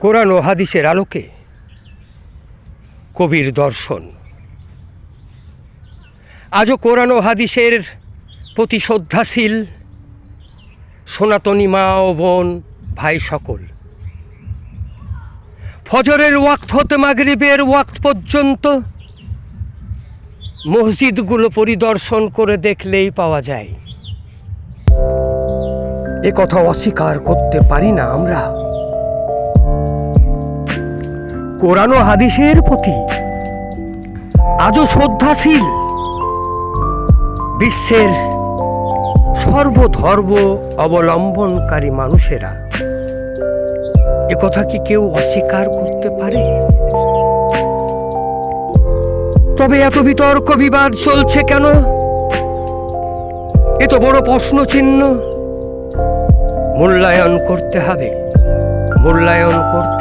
কোরআন ও হাদিসের আলোকে। কবির দর্শন। আজও কোরআন ও হাদিসের প্রতি শ্রদ্ধাশীল সনাতনী মা ও বোন, ভাই সকল। ফজরের ওয়াক্ত হতে মাগরিবের ওয়াক্ত পর্যন্ত মসজিদগুলো পরিদর্শন করে দেখলেই পাওয়া যায়। এ কথা অস্বীকার করতে পারি না আমরা। কোরআন হাদিসের প্রতি আজও শ্রদ্ধাশীল বিশ্বের সর্বধর্ম অবলম্বনকারী মানুষেরা কথা কি কেউ অস্বীকার করতে পারে? তবে এত বিতর্ক বিবাদ চলছে কেন? এ তো বড় প্রশ্ন চিহ্ন মূল্যায়ন করতে হবে। মূল্যায়ন করতে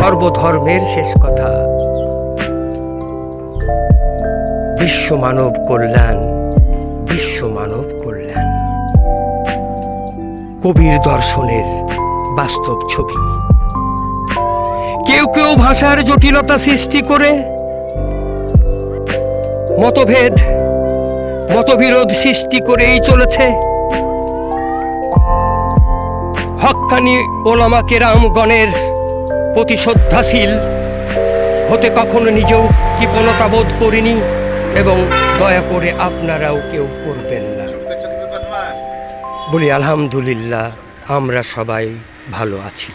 সর্বধর্মের শেষ কথা। বিশ্ব মানব কল্যাণ, বিশ্ব মানব কল্যাণ। কবির দর্শনের বাস্তব ছবি। কেউ কেউ ভাষার জটিলতা সৃষ্টি করে, মতভেদ, মতবিরোধ সৃষ্টি করেই চলেছে। হক্কানি ওলামা কেরামগণের প্রতি শ্রদ্ধাশীল হতে কখনো নিজেও কৃপণতা বোধ করিনি এবং দয়া করে আপনারাও কেউ করবেন না। বলি, আলহামদুলিল্লাহ, আমরা সবাই ভালো আছি।